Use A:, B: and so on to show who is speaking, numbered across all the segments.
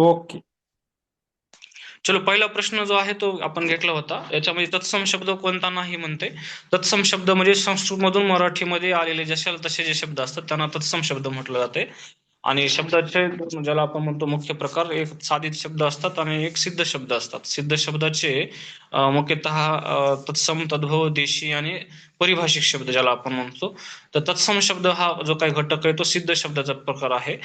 A: Okay.
B: चलो पहिला प्रश्न जो आहे तो आपण घेतला होता. याच्यामध्ये तत्सम शब्द कोणता नाही म्हणते. तत्सम शब्द म्हणजे संस्कृत मधून मराठीमध्ये आलेले जशाला तसे जे शब्द असतात त्यांना तत्सम शब्द म्हटलं जाते. आणि शब्दाचे ज्याला आपण म्हणतो मुख्य प्रकार एक साधित शब्द असतात आणि एक सिद्ध शब्द असतात. सिद्ध शब्दाचे मुख्यतः तत्सम तद्भव देशी आणि परिभाषिक शब्द ज्याला आपण म्हणतो. तर तत्सम शब्द हा जो काही घटक आहे तो सिद्ध शब्दाचा प्रकार आहे.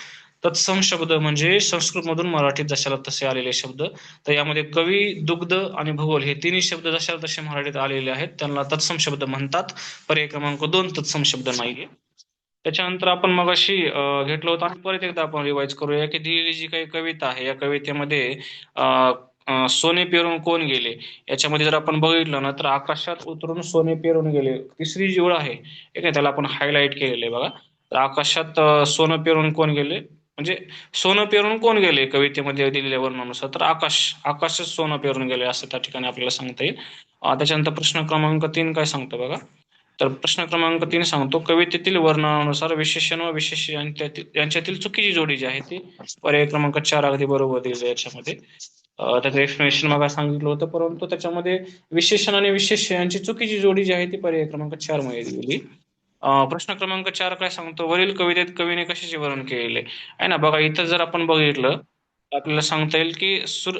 B: तत्सम शब्द म्हणजे संस्कृत मधून मराठीत जशाला तसे आलेले शब्द. तर यामध्ये कवी दुग्ध आणि भूगोल हे तिन्ही शब्द जशाला तसे मराठीत आलेले आहेत त्यांना तत्सम शब्द म्हणतात. पर्याय क्रमांक दोन तत्सम शब्द नाहीये. त्याच्यानंतर आपण मगाशी घेतलं होतं आणि परत एकदा आपण रिवाइज करूया की दिलेली जी काही कविता आहे या कवितेमध्ये सोने पेरून कोण गेले? याच्यामध्ये जर आपण बघितलं ना तर आकाशात उतरून सोने पेरून गेले. तिसरी जी ओळ आहे एक त्याला आपण हायलाइट केलेलं आहे बघा. तर आकाशात सोनं पेरून कोण गेले? म्हणजे सोनं पेरून कोण गेले कवितेमध्ये दिलेल्या वर्णानुसार तर आकाश आकाशच सोनं पेरून गेले असं त्या ठिकाणी आपल्याला सांगता येईल. त्याच्यानंतर प्रश्न क्रमांक तीन काय सांगतो बघा? तर प्रश्न क्रमांक तीन सांगतो. कवितेतील वर्णनानुसार विशेषण व विशेष यांच्यातील चुकीची जोडी जी आहे ती पर्याय क्रमांक चार अगदी बरोबर दिली याच्यामध्ये. त्याचं एक्सप्लेनेशन मग सांगितलं होतं परंतु त्याच्यामध्ये विशेषण आणि विशेष यांची चुकीची जोडी जी आहे ती पर्याय क्रमांक चारमध्ये दिलेली. प्रश्न क्रमांक चार काय सांगतो? वरील कवितेत कवीने कशाचे वर्णन केलेले? आहे ना बघा इथं जर आपण बघितलं आपल्याला सांगता येईल की सुर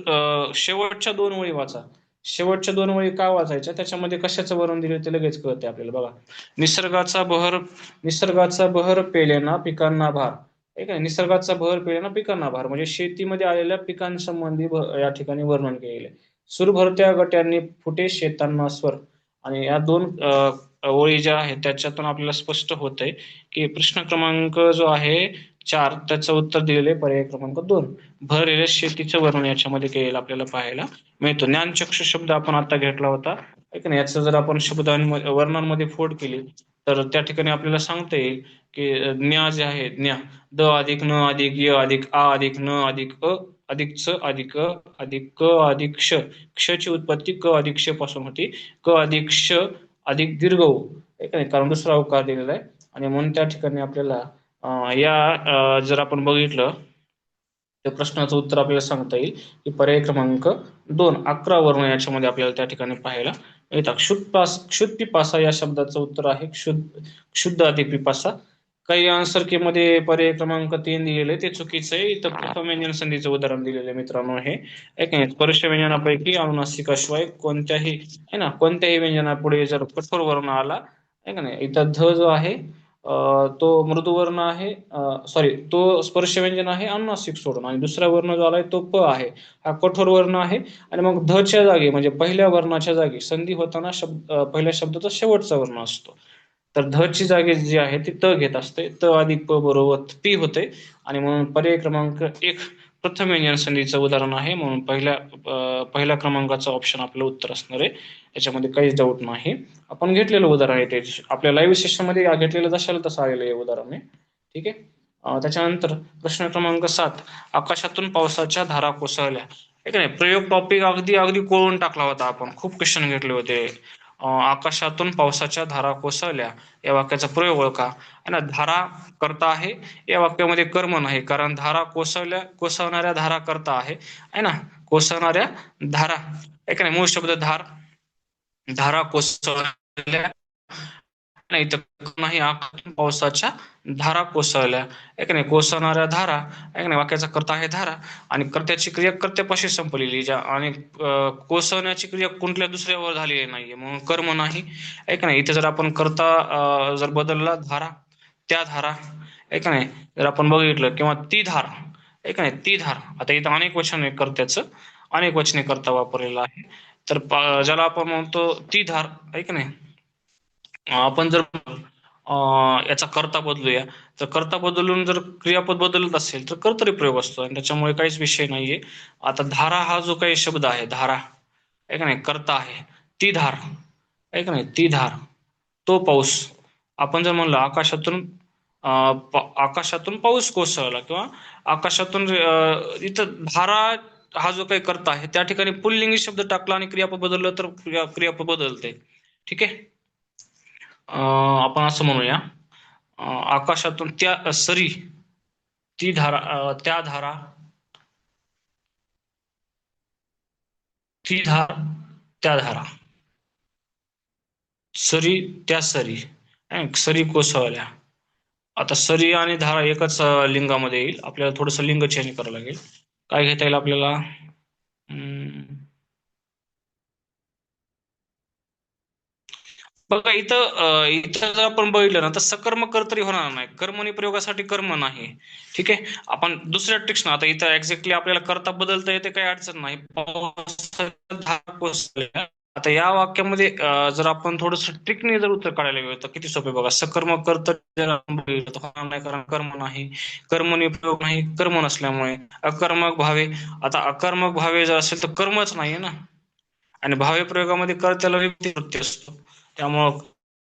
B: शेवटच्या दोन ओळी वाचा. शेवटच्या दोन वळी का वाचायच्या? त्याच्यामध्ये कशाचं वर्णन दिले ते लगेच कळते आपल्याला. बघा. निसर्गाचा बहर निसर्गाचा बहर पेलेना पिकांना भार. ठीक आहे? निसर्गाचा बहर पेलेना पिकांना भार. म्हणजे शेतीमध्ये आलेल्या पिकांसंबंधी या ठिकाणी वर्णन केलेले सुरभरत्या गट्यांनी फुटे शेतांना स्वर. आणि या दोन ओळी ज्या आहेत त्याच्यातून आपल्याला स्पष्ट होत आहे की प्रश्न क्रमांक जो आहे चार त्याचं उत्तर दिलेले पर्याय क्रमांक दोन. भरलेलं शेतीचं वर्णन याच्यामध्ये केलेलं आपल्याला पाहायला मिळतो. ज्ञानचक्षु शब्द आपण आता घेतला होता. ऐक ना याचं जर आपण शब्दांमध्ये वर्णांमध्ये फोड केली तर त्या ठिकाणी आपल्याला सांगता येईल की ज्ञा जे आहे ज्ञा द अधिक न अधिक य अधिक आ अधिक न अधिक अ अधिक च अधिक अधिक क अधिक क्ष क्षची उत्पत्ती क अधिक क्षपासून होती. क अधिक क्ष अधिक दीर्घ नाही कारण दुसरा अवकार दिलेला आहे. आणि म्हणून त्या ठिकाणी आपल्याला या जर आपण बघितलं त्या प्रश्नाचं उत्तर आपल्याला सांगता येईल की पर्याय क्रमांक दोन अकरा वर्ण याच्यामध्ये आपल्याला त्या ठिकाणी पाहायला येतात क्षुद पास पिपासा या शब्दाचं उत्तर आहे. क्षुद क्षुद्ध अधिक पिपासा काही आन्सर के मध्ये पर्याय क्रमांक तीन दिलेले ते चुकीचं आहे. इथं प्रथम व्यंजन संधीचं उदाहरण दिलेलं मित्रांनो हे. ऐकणे स्पर्श व्यंजनापैकी अनुनासिकाशिवाय कोणत्याही आहे ना कोणत्याही व्यंजनापुढे जर कठोर वर्ण आला आहे का नाही? इथं ध जो आहे तो मृदुवर्ण आहे सॉरी तो स्पर्श व्यंजन आहे अनुनासिक सोडून आणि दुसरा वर्ण जो आलाय तो प आहे. हा कठोर वर्ण आहे आणि मग धच्या जागी म्हणजे पहिल्या वर्णाच्या जागी संधी होताना शब्द पहिल्या शब्दाचा शेवटचा वर्ण असतो. तर धची जागी जी आहे ती त घेत असते. त अधिक प बरोबर पी होते आणि म्हणून पर्याय क्रमांक एक प्रथम व्यंजन संधीचं उदाहरण आहे. म्हणून पहिल्या पहिल्या क्रमांकाचं ऑप्शन आपलं उत्तर असणार आहे. याच्यामध्ये काहीच डाऊट नाही. आपण घेतलेलं उदाहरण आहे ते. आपल्या लाईव्ह सेशनमध्ये घेतलेलं जशाला तसं आलेलं आहे उदाहरण ठीक आहे? त्याच्यानंतर प्रश्न क्रमांक सात. आकाशातून पावसाच्या धारा कोसळल्या. ठीक आहे प्रयोग टॉपिक अगदी अगदी कोळून टाकला होता आपण. खूप क्वेश्चन घेतले होते. आकाशातून पावसाच्या धारा कोसळल्या. या वाक्याचा प्रयोग ओळखा. ना? धारा करता आहे या वाक्यामध्ये कर्म नाही कारण धारा कोसळल्या कोसळणाऱ्या धारा करता आहे. ना? कोसळणाऱ्या धारा. एक नाही मूळ शब्द धार. धारा कोसळल्या नाही तर नाही पावसाच्या धारा कोसळल्या. एक नाही कोसळणाऱ्या धारा एक नाही वाक्याचा करता आहे धारा. आणि कर्त्याची क्रिया कर्त्यापाशी संपलेली ज्या आणि कोसळण्याची क्रिया कुठल्या दुसऱ्यावर झालेली नाहीये म्हणून कर्म नाही. ऐक नाही इथे जर आपण करता जर बदलला धारा त्या धारा ऐक नाही जर आपण बघितलं किंवा ती धार ऐक नाही ती धार आता इथं अनेक वचन कर्त्याचं अनेक वचने करता वापरलेलं आहे. तर ज्याला आपण म्हणतो ती धार ऐक नाही आपण जर याचा कर्ता बदलूया तर कर्ता बदलून जर क्रियापद बदलत असेल तर कर्तरी प्रयोग असतो. आणि त्याच्यामुळे काहीच विषय नाहीये. आता धारा हा जो काही शब्द आहे धारा ऐक नाही? कर्ता आहे. ती धार ऐक नाही? ती धार तो पाऊस. आपण जर म्हणलं आकाशातून आकाशातून पाऊस कोसळला किंवा आकाशातून इथं धारा हा जो काही करता आहे त्या ठिकाणी पुल्लिंगी शब्द टाकला आणि क्रियापद बदललं तर क्रियापद बदलते ठीक आहे? आपण असं म्हणूया. आकाशातून त्या सरी ती धारा अं, त्या धारा ती धार त्या धारा. सरी त्या सरी. सरी कोसळल्या. आता सरी आणि धारा एकच लिंगामध्ये येईल. आपल्याला थोडस लिंग चेंज करावं लागेल. काय घेता येईल आपल्याला? बघा इथं इथं जर आपण बघितलं ना तर सकर्म कर्तरी होणार नाही. कर्मणी प्रयोगासाठी कर्म नाही. ठीक आहे? आपण दुसऱ्या ट्रिक्स आता इथं एक्झॅक्टली आपल्याला करता बदलता येते काही अडचण नाही. आता या वाक्यामध्ये जर आपण थोडस ट्रिकने जर उत्तर काढायला गेलो तर किती सोपे बघा. सकर्म कर्तरी जर होणार नाही कारण कर्म नाही. कर्मणी प्रयोग नाही कर्म नसल्यामुळे. अकर्मक भावे आता अकर्मक भावे जर असेल तर कर्मच नाहीये ना. आणि भावे प्रयोगामध्ये कर्त्याला वृत्ती असतो. त्यामुळं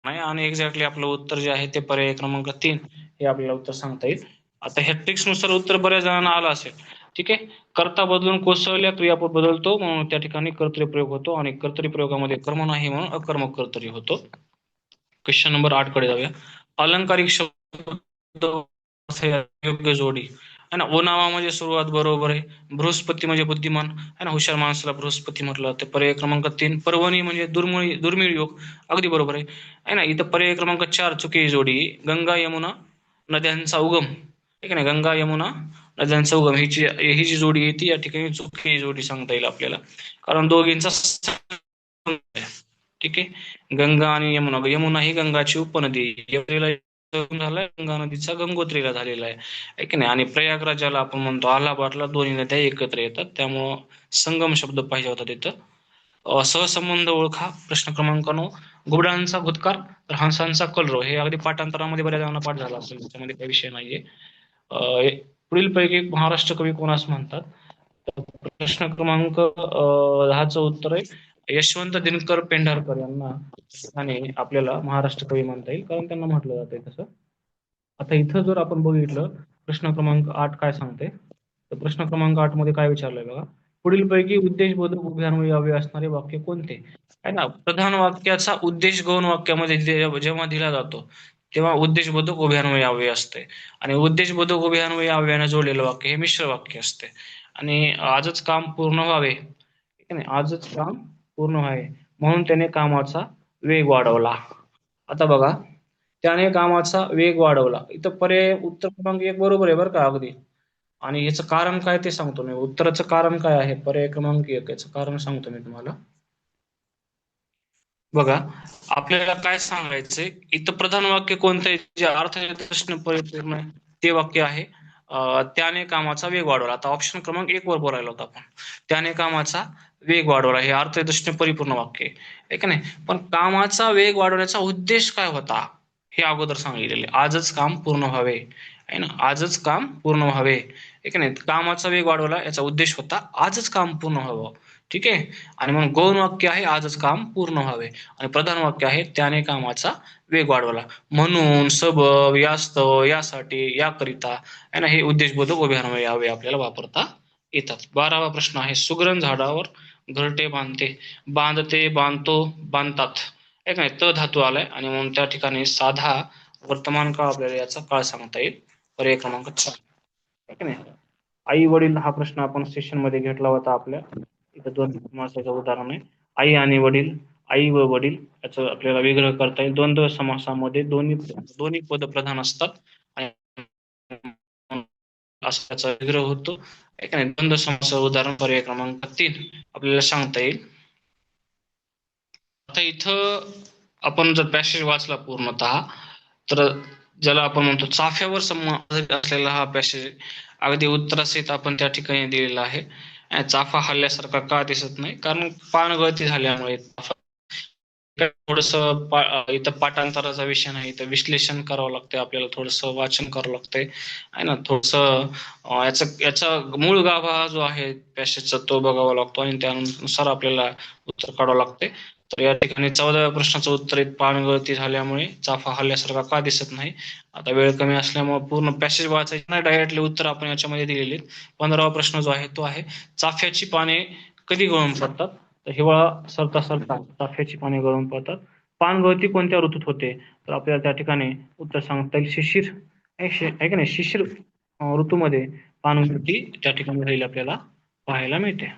B: नाही आणि एक्झॅक्टली आपलं उत्तर जे आहे ते पर्याय क्रमांक तीन हे आपल्याला उत्तर सांगता येईल. आता ह्या नुसार उत्तर बऱ्याच जणांना आलं असेल. ठीक आहे? कर्ता बदलून कोसळल्या क्रियापद बदलतो म्हणून त्या ठिकाणी कर्तरी प्रयोग होतो आणि कर्तरी प्रयोगामध्ये कर्म नाही म्हणून अकर्मक कर्तरी होतो. क्वेश्चन नंबर आठकडे जाऊया. अलंकारिक शब्द योग्य जोडी. है ना? ओनावा म्हणजे सुरुवात बरोबर आहे. बृहस्पती म्हणजे बुद्धिमान है ना? हुशार माणसाला बृहस्पती म्हटलं तर पर्याय क्रमांक तीन पर्वणी म्हणजे दुर्मिळ दुर्मिळ योग. अगदी बरोबर आहे. है ना? इथं पर्याय क्रमांक चार चुकी जोडी. गंगा यमुना नद्यांचा उगम. ठीक आहे ना? गंगा यमुना नद्यांचा उगम. ही जी ही जी जोडी आहे ती या ठिकाणी चुकी जोडी सांगता येईल आपल्याला. कारण दोघींचा ठीक आहे? गंगा आणि यमुना. यमुना ही गंगाची उपनदी झालाय गंगा नदीचा गंगोत्रीला झालेला आहे. की नाही? आणि प्रयागराजाला आपण म्हणतो अलाहाबादला दोन्ही नद्या एकत्र येतात. त्यामुळं संगम शब्द पाहिजे होता तिथं. सहसंबंध ओळखा प्रश्न क्रमांक नऊ. घुबडांचा भूतकार तर हंसांचा कलरव. हे अगदी पाठांतरामध्ये बऱ्याच जणांना पाठ झाला असेल. त्याच्यामध्ये काही विषय नाहीये. अं, पैकी पुढीलपैकी महाराष्ट्र कवी कोणास म्हणतात? प्रश्न क्रमांक अं, दहाचं उत्तर आहे. यशवंत दिनकर पेंढारकर यांना आणि आपल्याला महाराष्ट्र कवी म्हणता येईल. कारण त्यांना म्हटलं जाते तसं. आता इथं जर आपण बघितलं प्रश्न क्रमांक आठ काय सांगते? तर प्रश्न क्रमांक आठमध्ये काय विचारलंय बघा? पुढीलपैकी उद्देशबोधक उभयान्वयी यावे असणारे वाक्य कोणते? आहे ना? प्रधान वाक्याचा उद्देश गौण वाक्यामध्ये जेव्हा दिला जातो तेव्हा उद्देशबोधक उभयान्वयी यावे असते. आणि उद्देशबोधक उभयान्वयी अव्ययाने जोडलेलं वाक्य हे मिश्र वाक्य असते. आणि आजच काम पूर्ण व्हावे. ठीक आहे आजच काम पूर्ण व्हावे म्हणून त्याने कामाचा वेग वाढवला. आता बघा त्याने कामाचा वेग वाढवला. इथं पर्याय उत्तर क्रमांक एक बरोबर आहे बरं का अगदी. आणि याचं कारण काय ते सांगतो मी. उत्तराचं कारण काय आहे? पर्याय क्रमांक एक याचं कारण सांगतो मी तुम्हाला. बघा आपल्याला काय सांगायचंय? इथं प्रधान वाक्य कोणतं आहे? जे अर्थ प्रश्न परिपूर्ण आहे ते वाक्य आहे त्याने कामाचा वेग वाढवला. आता ऑप्शन क्रमांक एक वर बोलायला होता आपण. त्याने कामाचा वेग वाढवला. हे अर्थ दृष्टीने परिपूर्ण वाक्य. आहे का नाही? पण कामाचा वेग वाढवण्याचा उद्देश काय होता? हे अगोदर सांगितलेले. आजच काम पूर्ण व्हावे. आहे ना? आजच काम पूर्ण व्हावे. ठीक आहे नाही? कामाचा वेग वाढवला याचा उद्देश होता आजच काम पूर्ण व्हावं. ठीक आहे? आणि मग गौण वाक्य आहे आजच काम पूर्ण व्हावे. आणि प्रधान वाक्य आहे त्याने कामाचा वेग वाढवला. म्हणून सबब यास्तव यासाठी याकरिता. आहे ना? हे उद्देशबोधक उभे यावे आपल्याला वापरता येतात. बारावा प्रश्न आहे सुगरण झाडावर घरटे बांधते. बांधते बांधतो बांधतात. एक नाही त धातू आलाय आणि म्हणून त्या ठिकाणी साधा वर्तमान काळ आपल्याला याचा काळ सांगता येईल. पर्याय क्रमांक चार. नाही? आई वडील हा प्रश्न आपण सेशनमध्ये घेतला होता आपल्या. इथं दोन समासाचं उदाहरण आहे. आई आणि वडील आई व वडील याचा आपल्याला विग्रह करता येईल. द्वंद्व समासामध्ये दोन्ही दोन्ही पद प्रधान असतात. आणि त्याचा विग्रह होतो. नाही द्वंद्व समासाचं उदाहरण पर्याय क्रमांक तीन आपल्याला सांगता येईल. आता इथं आपण जर पॅसेज वाचला पूर्णतः तर ज्याला आपण म्हणतो चाफ्यावर संबंधित असलेला हा पॅसेज अगदी उत्तरासहित आपण त्या ठिकाणी दिलेला आहे. चाफा हल्ल्यासारखा का दिसत नाही? कारण पानगळती झाल्यामुळे थोडस इथं पाठांतराचा विषय नाही इथं विश्लेषण करावं लागतंय आपल्याला थोडस वाचन करावं लागतंय. आहे ना थोडस याचा याचा मूळ गाभा जो आहे पॅसेजचा तो बघावा लागतो आणि त्यानुसार आपल्याला उत्तर काढावं लागतंय. तर या ठिकाणी चौदाव्या प्रश्नाचं उत्तर पानगळती झाल्यामुळे चाफा हल्ल्यासारखा का दिसत नाही? आता वेळ कमी असल्यामुळे पूर्ण पॅसेज वाचायचं नाही डायरेक्टली उत्तर आपण याच्यामध्ये दिलेले आहेत. पंधरावा प्रश्न जो आहे तो आहे चाफ्याची पाने कधी गळून पडतात? तर हिवाळा सरता सरता चाफ्याची पाने गळून पडतात पानगळती कोणत्या ऋतूत होते? तर आपल्याला त्या ठिकाणी उत्तर सांगता येईल. शिशिर आहे की नाही? शिशिर ऋतूमध्ये पानगळती त्या ठिकाणी राहील आपल्याला पाहायला मिळते.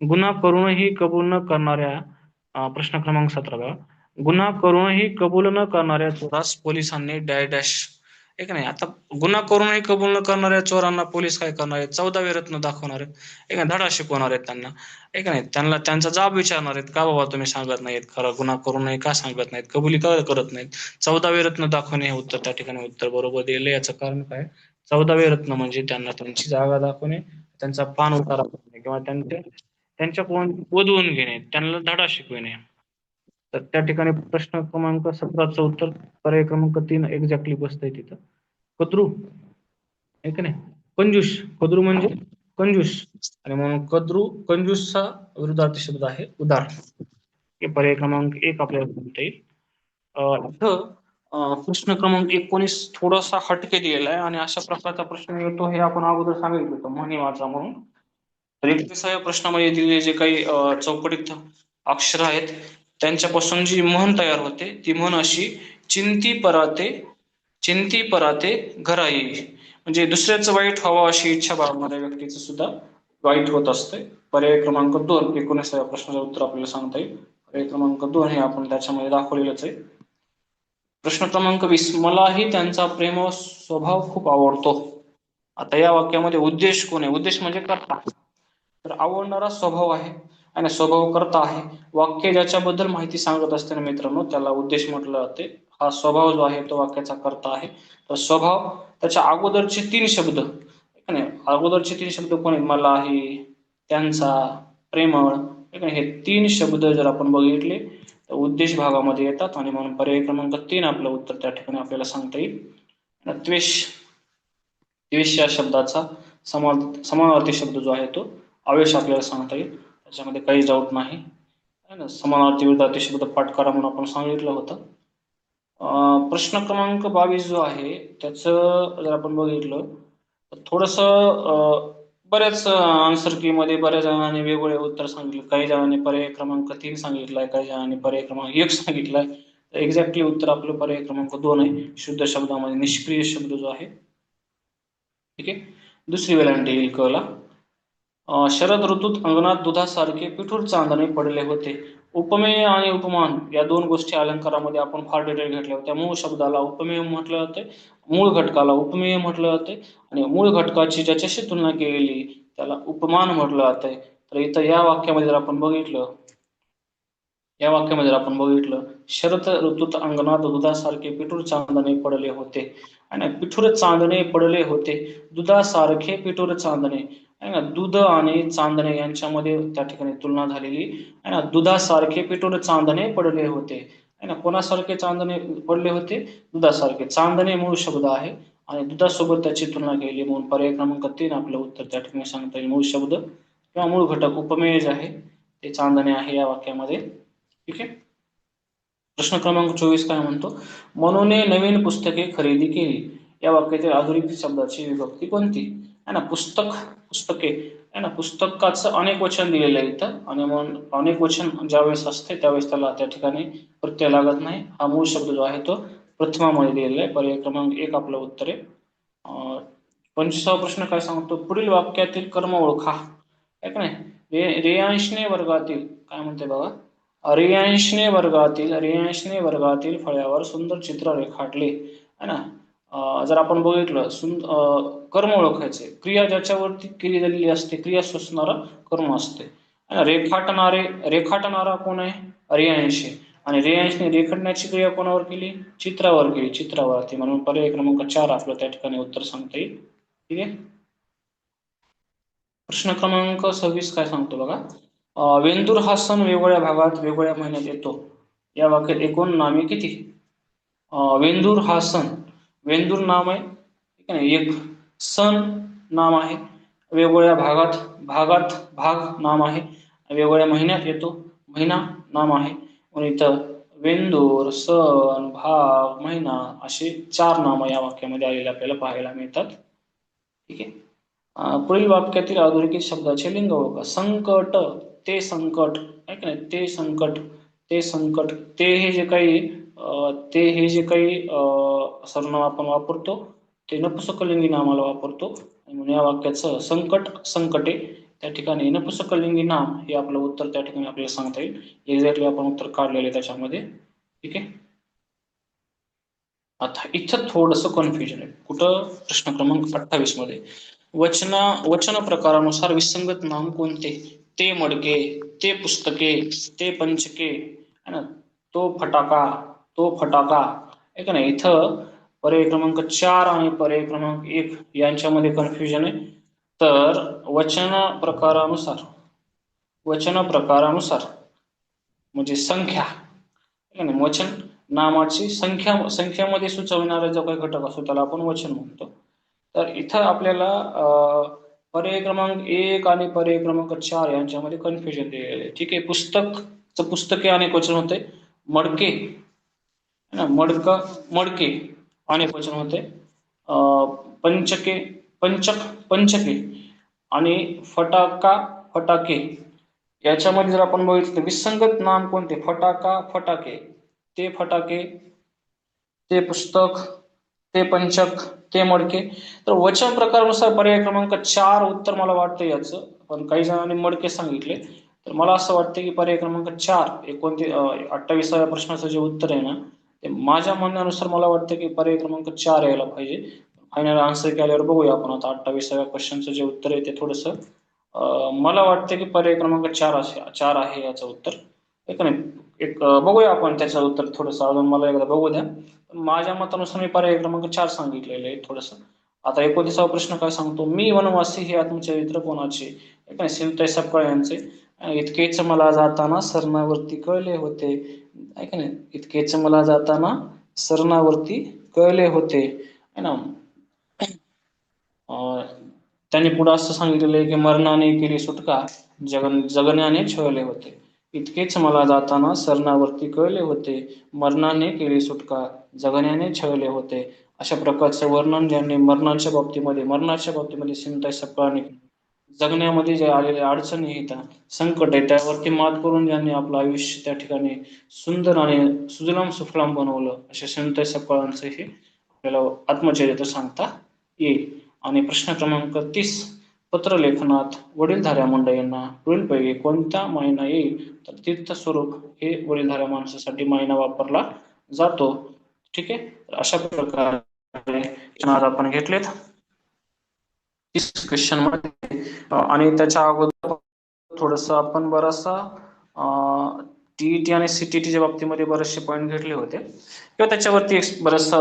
B: गुन्हा करूनही कबूल न करणाऱ्या प्रश्न क्रमांक सतरा गुन्हा करूनही कबूल न करणाऱ्या चोरास पोलिसांनी डॅश एक नाही? आता गुन्हा करूनही कबूल न करणाऱ्या चोरांना पोलीस काय करणार आहेत? चौदावे रत्न दाखवणार आहेत. एक नाही? धडा शिकवणार आहेत त्यांना. एक नाही? त्यांना त्यांचा जाब विचारणार आहेत. का बाबा तुम्ही सांगत नाहीत? खरं गुन्हा करूनही का सांगत नाहीत? कबुली का करत नाहीत? चौदावे रत्न दाखवणे हे उत्तर त्या ठिकाणी उत्तर बरोबर दिले याचं कारण काय? चौदावे रत्न म्हणजे त्यांना त्यांची जागा दाखवणे त्यांचा पान उतारा करणे किंवा त्यांचे त्यांच्याकडून वधवून घेणे त्यांना धडा शिकविणे. तर त्या ठिकाणी प्रश्न क्रमांक सतराचं उत्तर पर्याय क्रमांक तीन एक्झॅक्टली बसतंय तिथं. कद्रू? ऐक का नाही? कंजूस. कद्रू म्हणजे? कंजूस. आणि म्हणून कद्रू कंजूसचा विरुद्धार्थी शब्द आहे उदार. हे पर्याय क्रमांक एक आपल्याला म्हणता येईल. इथं प्रश्न क्रमांक एकोणीस थोडासा हटके दिलेला आहे आणि अशा प्रकारचा प्रश्न येतो हे आपण अगोदर सांगितलं होतं म्हणी म्हणून. तर प्रश्नामध्ये दिलेले जे काही चौकटीत अक्षर आहेत त्यांच्यापासून जी म्हण तयार होते ती म्हण अशी चिंती पराते चिंती पराते घरा येई म्हणजे दुसऱ्याचं वाईट व्हावं अशी इच्छा बाळगणाऱ्या व्यक्तीचं सुद्धा वाईट होत असते पर्याय क्रमांक दोन एकोणीसाव्या प्रश्नाचं उत्तर आपल्याला सांगता येईल. पर्याय क्रमांक दोन हे आपण त्याच्यामध्ये दाखवलेलंच आहे. प्रश्न क्रमांक वीस मलाही त्यांचा प्रेम व स्वभाव खूप आवडतो. आता या वाक्यामध्ये उद्देश कोण आहे? उद्देश म्हणजे करता तर आवडणारा स्वभाव आहे. आणि स्वभाव करता आहे. वाक्य ज्याच्याबद्दल माहिती सांगत असते ना मित्रांनो त्याला उद्देश म्हटलं जाते. हा स्वभाव जो आहे तो वाक्याचा करता आहे. तर स्वभाव त्याच्या अगोदरचे तीन शब्द. अगोदरचे तीन शब्द कोण? मला आहे त्यांचा प्रेमळ. हे तीन शब्द जर आपण बघितले तर उद्देश भागामध्ये येतात आणि म्हणून पर्याय क्रमांक तीन आपलं उत्तर त्या ठिकाणी आपल्याला सांगता येईल. त्वेष द्वेष. या शब्दाचा समान समानार्थी शब्द जो आहे तो आवेश आपल्याला सांगता येईल. त्याच्यामध्ये काही डाऊट नाही. आहे ना? समानार्थी विरुद्धार्थी शब्द पाठ करा म्हणून आपण सांगितलं होतं. प्रश्न क्रमांक बावीस जो आहे त्याचं जर आपण बघितलं तर थोडस बऱ्याच आन्सर की मध्ये बऱ्याच जणांनी वेगवेगळे उत्तर सांगितले. काही जणांनी पर्याय क्रमांक तीन सांगितलाय काही जणांनी पर्याय क्रमांक एक सांगितलाय. तर एक्झॅक्टली उत्तर आपलं पर्याय क्रमांक दोन आहे. शुद्ध शब्दामध्ये निष्क्रिय शब्द जो आहे. ठीक आहे? दुसरी वेलांटी येईल कला शरद ऋतूत अंगणात दुधासारखे पिठूर चांदणे पडले होते. उपमेय आणि उपमान या दोन गोष्टी अलंकारामध्ये आपण फार डिटेल घेतल्या होत्या. मूळ शब्दाला उपमेय म्हटलं जाते मूळ घटकाला उपमेय म्हटलं जाते आणि मूळ घटकाची ज्याच्याशी तुलना केलेली त्याला उपमान म्हटलं जाते. तर इथं या वाक्यामध्ये जर आपण बघितलं या वाक्यामध्ये जर आपण बघितलं शरद ऋतूत अंगणात दुधासारखे पिठूर चांदणे पडले होते. आणि पिठूर चांदणे पडले होते. दुधासारखे पिठूर चांदणे. आहे ना दूध आणि चांदणे यांच्यामध्ये त्या ठिकाणी तुलना झालेली. आहे ना दुधासारखे पिठूर चांदणे पडले होते. आहे ना कोणासारखे चांदणे पडले होते? दुधासारखे. चांदणे मूळ शब्द आहे आणि दुधासोबत त्याची तुलना केली म्हणून पर्याय क्रमांक तीन आपलं उत्तर त्या ठिकाणी सांगता येईल. मूळ शब्द किंवा मूळ घटक उपमेय जे आहे ते चांदणे आहे या वाक्यामध्ये. ठीक आहे? प्रश्न क्रमांक चोवीस काय म्हणतो? मनोने नवीन पुस्तके खरेदी केली. या वाक्यातील आधुनिक शब्दाची विभक्ती कोणती? आहे ना पुस्तक पुस्तके आहे ना पुस्तकाचं अनेक वचन दिलेलं आहे इथं. आणि म्हणून अनेक वचन ज्यावेळेस असते त्यावेळेस त्याला त्या ठिकाणी प्रत्यय लागत नाही. हा मूळ शब्द जो आहे तो प्रथमामध्ये दिलेला आहे. पर्याय क्रमांक एक आपलं उत्तर आहे. अं, पंचवीसावा प्रश्न काय सांगतो? पुढील वाक्यातील कर्म ओळखा. आहे का नाही? रे रेयांशने वर्गातील काय म्हणते बघा रियांशने वर्गातील रियांशने वर्गातील फळ्यावर सुंदर चित्र रेखाटले. है ना? जर आपण बघितलं सुन कर्म ओळखायचे. क्रिया ज्याच्यावरती केली गेलेली असते क्रिया सोसणारा कर्म असते. रेखाटणारे रेखाटणारा कोण आहे? रियांशी. आणि रियांशने रेखाटण्याची क्रिया कोणावर केली? चित्रावर केली. चित्रावरती. म्हणून पर्याय क्रमांक चार आपलं त्या ठिकाणी उत्तर सांगता येईल. ठीक आहे? प्रश्न क्रमांक सव्वीस काय सांगतो बघा? वेंदूर हा सण वेगवेगळ्या भागात वेगवेगळ्या महिन्यात येतो. या वाक्यात एकूण नामे किती? वेंदूर हा सण. वेंदूर नाम आहे ठीक आहे ना? एक सण नाम आहे वेगवेगळ्या भागात भागात भाग नाम आहे वेगवेगळ्या महिन्यात येतो महिना नाम आहे. म्हणून इथं वेंदूर सण भाग महिना असे चार नाम या वाक्यामध्ये आलेले आपल्याला पाहायला मिळतात. ठीक आहे? पुढील वाक्यातील अधोरेखित शब्दाचे लिंग ओळखा. संकट ते संकट आहे की नाही? ते संकट ते संकट ते हे जे काही ते हे जे काही अं, सर्वनाम आपण वापरतो ते नपुसकलिंगी नामाला वापरतो. म्हणून या वाक्याचं संकट संकटे त्या ठिकाणी नपुसकलिंगी नाम हे आपलं उत्तर त्या ठिकाणी आपल्याला सांगता येईल. एक्झॅक्टली आपण उत्तर काढलेलं त्याच्यामध्ये. ठीक आहे? आता इथं थोडस कन्फ्युजन आहे. कुठं? प्रश्न क्रमांक अठ्ठावीसमध्ये. वचना वचन प्रकारानुसार विसंगत नाम कोणते? ते मडके ते पुस्तके ते पंचके है ना? तो फटाका तो फटाका आहे का नाही इथं पर्याय क्रमांक चार आणि पर्याय क्रमांक एक यांच्यामध्ये कन्फ्युजन आहे. तर वचन प्रकारानुसार वचन प्रकारानुसार म्हणजे संख्या आहे वचन नामाची संख्या संख्यामध्ये सुचविणारा जो काही घटक असतो त्याला आपण वचन म्हणतो. तर इथं आपल्याला पर्याय क्रमांक एक आणि पर्याय क्रमांक चार यांच्यामध्ये कन्फ्युजन दिलेलं आहे. ठीक आहे पुस्तक पुस्तके अनेक वचन होते. मडके ना मडक मडके अनेक वचन होते पंचके पंचक पंचके आणि फटाका फटाके याच्यामध्ये जर आपण बघितलं तर विसंगत नाम कोणते? फटाका फटाके ते फटाके ते पुस्तक ते पंचक ते मडके. तर वचन प्रकारानुसार पर्याय क्रमांक चार उत्तर मला वाटतं याचं. पण काही जणांनी मडके सांगितले. तर मला असं वाटतं की पर्याय क्रमांक चार एकोणतीस अठ्ठावीसाव्या प्रश्नाचं जे उत्तर आहे ना माझ्या म्हणण्यानुसार मला वाटतं की पर्याय क्रमांक चार यायला पाहिजे. फायनल आन्सर केल्यावर बघूया आपण आता अठ्ठावीसाव्या क्वेश्चनचं जे उत्तर आहे ते थोडंसं मला वाटतं की पर्याय क्रमांक चार असे चार आहे याचं उत्तर. एक नाही? एक बघूया आपण त्याचं उत्तर थोडंसं अजून मला एकदा बघू द्या. माझ्या मतानुसार मी पर्याय क्रमांक चार सांगितलेलं आहे थोडंसं. आता एकोणतीसावा प्रश्न काय सांगतो? मी वनवासी हे आत्मचरित्र कोणाचे? एक नाही? शिवताई सपकाळ यांचे. इतकेच मला जाताना सरणावरती कळले होते. नाही इतकेच मला जाताना सरणावरती कळले होते. है ना? त्यांनी पुढे असं सांगितलेलं आहे की मरणाने केली सुटका जगन जगण्याने छळले होते. इतकेच मला जाताना सरणावरती कळले होते. मरणाने केली सुटका जगण्याने छळले होते. अशा प्रकारचं वर्णन ज्यांनी मरणाच्या बाबतीमध्ये मरणाच्या बाबतीमध्ये सिंताई सपकाळने जगण्यामध्ये जे आलेल्या अडचणी आहेत संकट आहे त्यावरती मात करून ज्यांनी आपलं आयुष्य त्या ठिकाणी सुंदर आणि सुजलाम सुफलाम बनवलं अशा संत सपकाळांचं हे आपल्याला आत्मचरित्र सांगता येईल. आणि प्रश्न क्रमांक तीस पत्रलेखनात वडीलधाऱ्या मंडळींना पुढीलपैकी कोणता महिना येईल? तर तीर्थ स्वरूप हे वडीलधाऱ्या माणसासाठी महिना वापरला जातो. ठीक आहे? अशा प्रकारे आपण घेतलेत. डिस्कशनमध्ये. आणि त्याच्या अगोदर थोडस आपण बराचसा टीईटी आणि सीटीटीच्या बाबतीमध्ये बरेचसे पॉईंट घेतले होते. किंवा त्याच्यावरती एक बराचसा